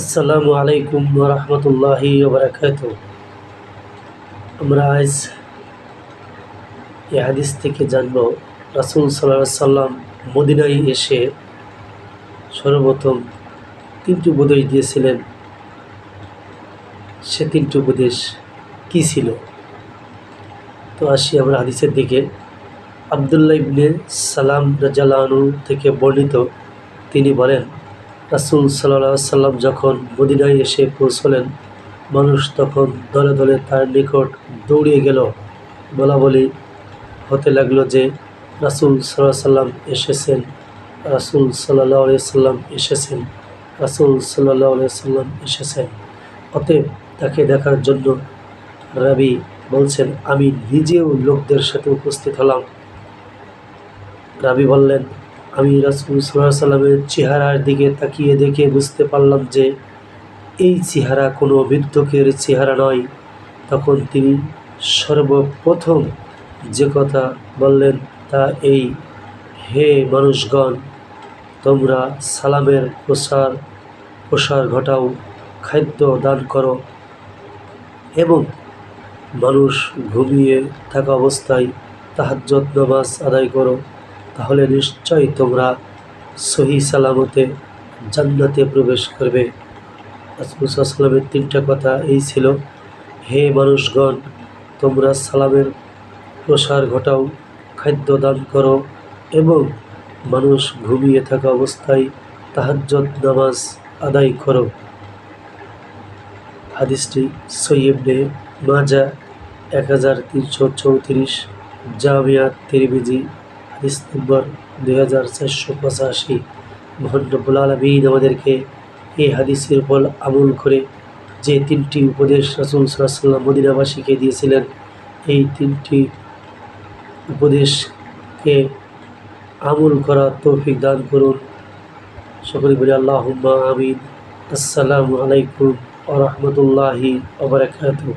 আসসালামু আলাইকুম রহমতুল্লাহি ওবরাকাত আমরা আজ এই হাদিস থেকে জানব, রাসুল সাল্লাহ সাল্লাম মদিনায় এসে সর্বপ্রথম তিনটি উপদেশ দিয়েছিলেন। সে তিনটি উপদেশ কী ছিল? তো আসি আমরা হাদিসের দিকে। আবদুল্লাহ ইবনে সালাম রাজালানু থেকে বর্ণিত তিনি বলেন রাসুল সাল্লাহ সাল্লাম যখন মদিনায় এসে পৌঁছলেন, মানুষ তখন দলে দলে তার নিকট দৌড়িয়ে গেল। বলা বলি হতে লাগল যে রাসুল সাল্লাহ সাল্লাম এসেছেন, রাসুল সাল্লাহ সাল্লাম এসেছেন, রাসুল সাল্লাহ সাল্লাম এসেছেন। অতএব তাকে দেখার জন্য রাবি বলছেন, আমি নিজেও লোকদের সাথে উপস্থিত হলাম। রাবি বললেন আমি রাসুল সাল্লাহ সাল্লামের চেহারার দিকে তাকিয়ে দেখে বুঝতে পারলাম যে এই চেহারা কোনো মৃত্যুকের চেহারা নয়। তখন তিনি সর্বপ্রথম যে কথা বললেন তা এই, হে মানুষগণ, তোমরা সালামের প্রসার প্রসার ঘটাও, খাদ্য দান করো এবং মানুষ ঘুমিয়ে থাকা অবস্থায় তাহাজ্জত নামাজ আদায় করো। তাহলে নিশ্চয়ই তোমরা সহি সালামতে জান্নাতে প্রবেশ করবে। সাল্লামের তিনটা কথা এই ছিল। হে মানুষগণ, তোমরা সালামের প্রসার ঘটাও, খাদ্য দান করো এবং মানুষ ঘুমিয়ে থাকা অবস্থায় তাহাজ্জত নামাজ আদায় করো। হাদিসটি সৈয়বনে মাজা এক হাজার তিনশো চৌত্রিশ, জামিয়া তিরমিজি হাদিস নম্বর দুই হাজার চারশো পঁচাশি মোহাম্মবুল আলমিন আমাদেরকে এই হাদিসের উপর আমল করে যে তিনটি উপদেশ রাসুল সাল্লাম মদিনাবাসীকে দিয়েছিলেন, এই তিনটি উপদেশকে আমল করা তৌফিক দান করুন। সকলে বলি আল্লাহ আমিন। আসসালামু আলাইকুম আ রহমতুল্লাহি আবরাকাতুহ